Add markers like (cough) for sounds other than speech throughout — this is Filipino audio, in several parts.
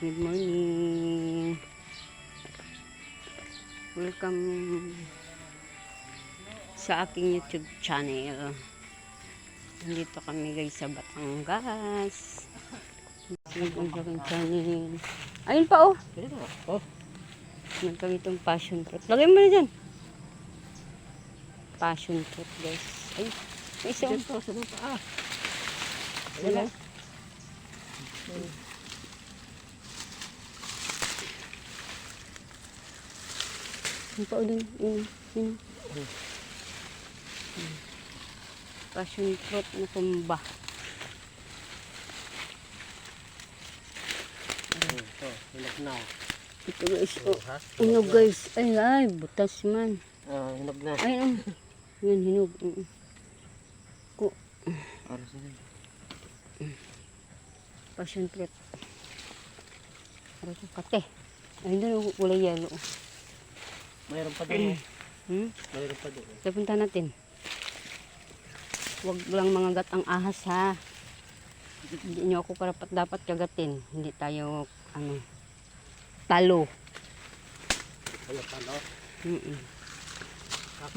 good morning. Welcome sa aking YouTube channel. Nandito kami guys sa Batangas. Aking channel. Ayun pa oh. Oh, Nagkang itong passion fruit. Lagay mo na dyan. Passion fruit guys. Ay, may isa. oh. dito sa mga paa. Wala. Yung pa ulit, yun, yun. Passion fruit na tumba. Hinog na. Ito guys, oh. Ha? Hinog guys. Ay, ay, butas man. Ah, hinog na. Ay, oh. Yan, hinog. Mm. Ko, Para sa nila. passion fruit. Ito? Kate. Ay, doon, kulay yellow. Mayroon pa doon. (clears throat) Hmm? Mayroon pa doon. Pupunta natin. Huwag lang mga gat ang ahas ha. Hindi nyo ako karapat dapat kagatin. Hindi tayo, ano, talo. Wala pa, no? Mm -mm.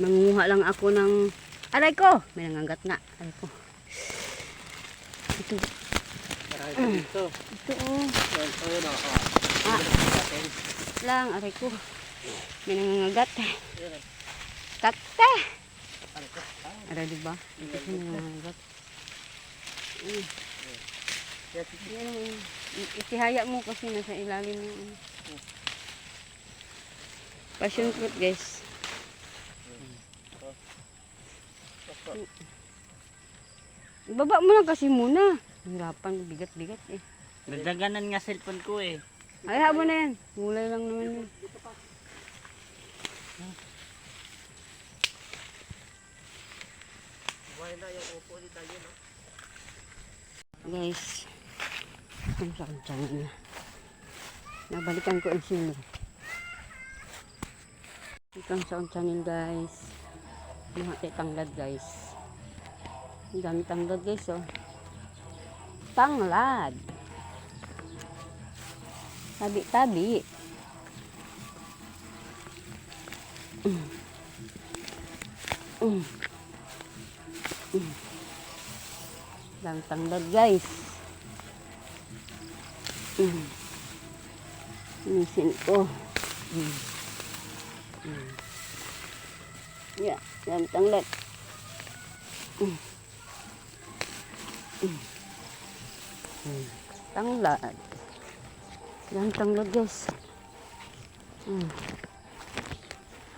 Manguha lang ako ng, aray ko! May nangangat nga, aray ko. Ito, Marami pa dito. ito oh. Yun, oh. Ah, lang, aray ko. May nangangagat. Yan, oh. Kate! Ano diba? Ito may nangangagat. Mm. yan. Yan itihaya mo kasi nasa ilalim yung ano. Passion fruit guys. Baba mo lang kasi muna. Hirapan, bigat-bigat eh. Nadaganan nga cellphone ko eh. Ay, habo na yan. Gulay lang naman yun. Buhay na yung upo no? Guys. Ang sakit tiyan niya. Nabalikan ko ang sino. Ikang sa channel guys. Mga tanglad guys. Ang dami tanglad guys oh. Tanglad. Tabi-tabi. Mm. Mm. Dami tanglad guys. Mm. Misin ko. Mm. Mm. Yeah, dami tanglad. Mm. Mm. Tanglad. Dami tanglad guys. Mm.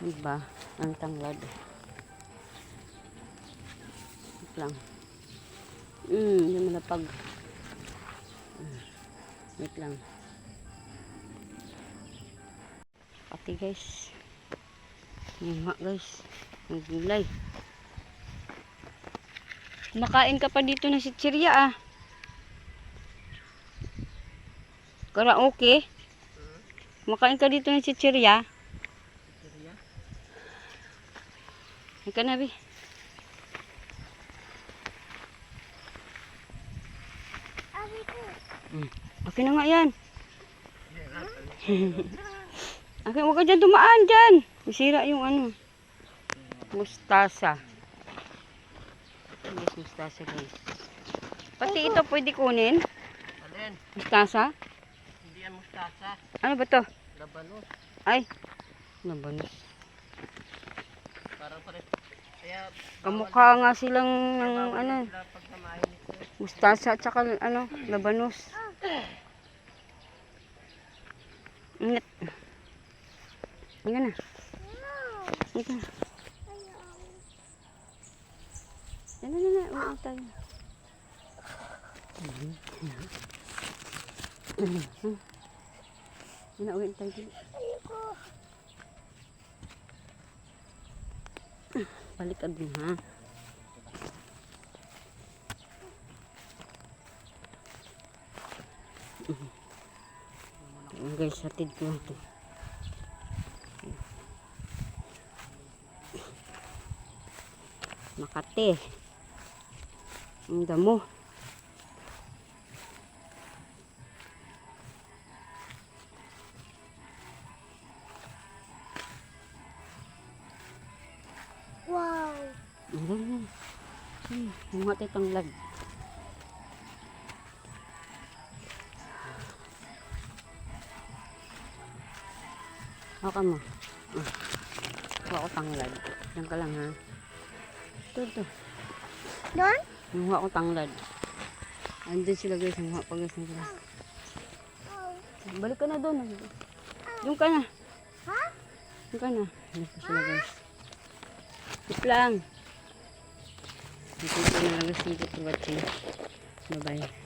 Diba? Ang tanglad. Lang. Hmm, yung malapag. Hmm. Wait lang. Pati guys. Yung nga guys. Ang gulay. Nakain ka pa dito na si Chiria ah. Karaoke. Makain ka dito na si Chiria. Ika na, Bi. Hmm. Okay na nga yan. (laughs) okay, huwag ka dyan dumaan dyan. Masira yung ano. Mustasa. Yes, mustasa guys. Pati ito pwede kunin. Alin? Mustasa. Hindi yan mustasa. Ano ba to? Labanos. Ay. Nabanos. Parang pare. Kamukha nga silang ng ano. Mustasa at saka ano, labanos. Ingat. Ingat na. Ingat na. Yan na, na. Uwi tayo. Yan na, uwi tayo. Balik mo ha. Ayan guys, hatid ko ito. Makate. Ang damo. Kumuha tayo tanglad. Haka mo. Ah. Kuha ko tanglad. Yan ka lang ha. Ito, ito. Doon? Kumuha ko tanglad. Andun sila guys. Kumuha pa guys. ng. Balik ka na doon. Doon ka na. Ha? Doon ka na. Doon pa sila guys. Wait lang. Ito na lang you for watching. Bye-bye.